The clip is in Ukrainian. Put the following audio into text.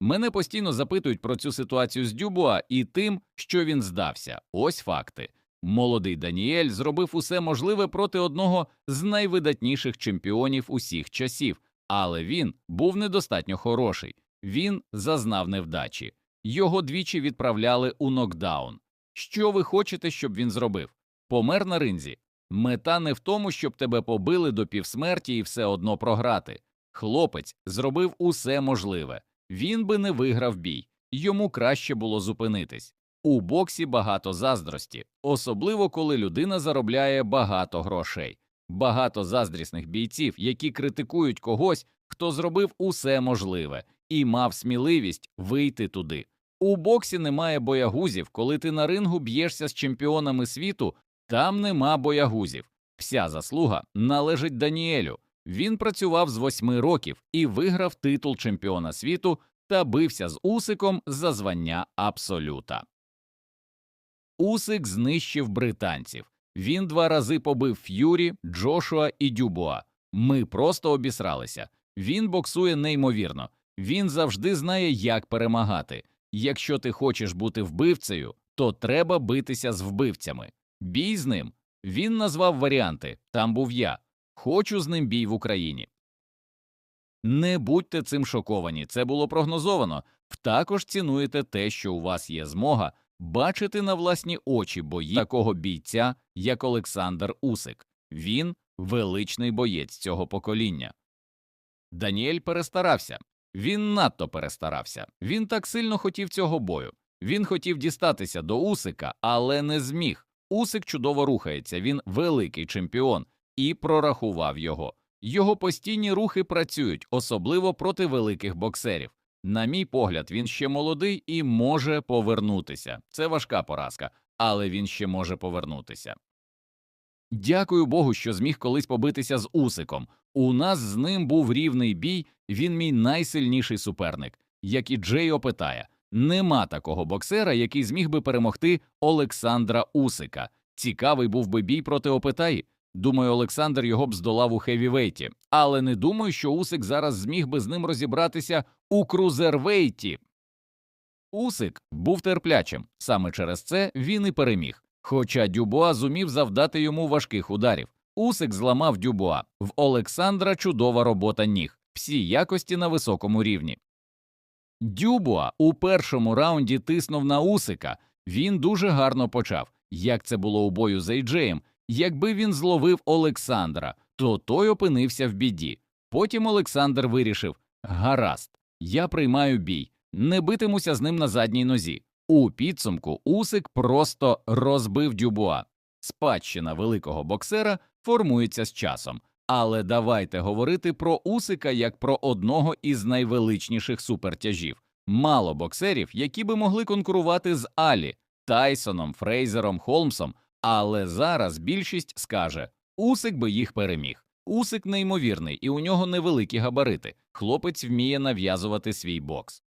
Мене постійно запитують про цю ситуацію з Дюбуа і тим, що він здався. Ось факти. Молодий Даніель зробив усе можливе проти одного з найвидатніших чемпіонів усіх часів, але він був недостатньо хороший. Він зазнав невдачі. Його двічі відправляли у нокдаун. Що ви хочете, щоб він зробив? Помер на ринзі. Мета не в тому, щоб тебе побили до півсмерті і все одно програти. Хлопець зробив усе можливе. Він би не виграв бій, йому краще було зупинитись. У боксі багато заздрості, особливо коли людина заробляє багато грошей, багато заздрісних бійців, які критикують когось, хто зробив усе можливе і мав сміливість вийти туди. У боксі немає боягузів, коли ти на рингу б'єшся з чемпіонами світу, там нема боягузів. Вся заслуга належить Даніелю. Він працював з восьми років і виграв титул чемпіона світу та бився з Усиком за звання Абсолюта. Усик знищив британців. Він два рази побив Ф'юрі, Джошуа і Дюбуа. Ми просто обісралися. Він боксує неймовірно. Він завжди знає, як перемагати. Якщо ти хочеш бути вбивцею, то треба битися з вбивцями. Бій з ним. Він назвав варіанти. Там був я. Хочу з ним бій в Україні. Не будьте цим шоковані, це було прогнозовано. Також цінуєте те, що у вас є змога бачити на власні очі бої такого бійця, як Олександр Усик. Він величний боєць цього покоління. Даніель перестарався. Він надто перестарався. Він так сильно хотів цього бою. Він хотів дістатися до Усика, але не зміг. Усик чудово рухається, він великий чемпіон і прорахував його. Його постійні рухи працюють, особливо проти великих боксерів. На мій погляд, він ще молодий і може повернутися. Це важка поразка, але він ще може повернутися. Дякую Богу, що зміг колись побитися з Усиком. У нас з ним був рівний бій, він мій найсильніший суперник. Як і Джей опитає, нема такого боксера, який зміг би перемогти Олександра Усика. Цікавий був би бій проти Опитаї. Думаю, Олександр його б здолав у хевівейті, але не думаю, що Усик зараз зміг би з ним розібратися у крузервейті. Усик був терплячим, саме через це він і переміг. Хоча Дюбуа зумів завдати йому важких ударів. Усик зламав Дюбуа. В Олександра чудова робота ніг, всі якості на високому рівні. Дюбуа у першому раунді тиснув на Усика. Він дуже гарно почав, як це було у бою з Ейджеєм. Якби він зловив Олександра, то той опинився в біді. Потім Олександр вирішив гаразд, я приймаю бій, не битимуся з ним на задній нозі. У підсумку Усик просто розбив Дюбуа. Спадщина великого боксера формується з часом. Але давайте говорити про Усика як про одного із найвеличніших супертяжів. Мало боксерів, які би могли конкурувати з Алі, Тайсоном, Фрейзером, Холмсом. Але зараз більшість скаже Усик би їх переміг. Усик неймовірний, і у нього невеликі габарити. Хлопець вміє нав'язувати свій бокс.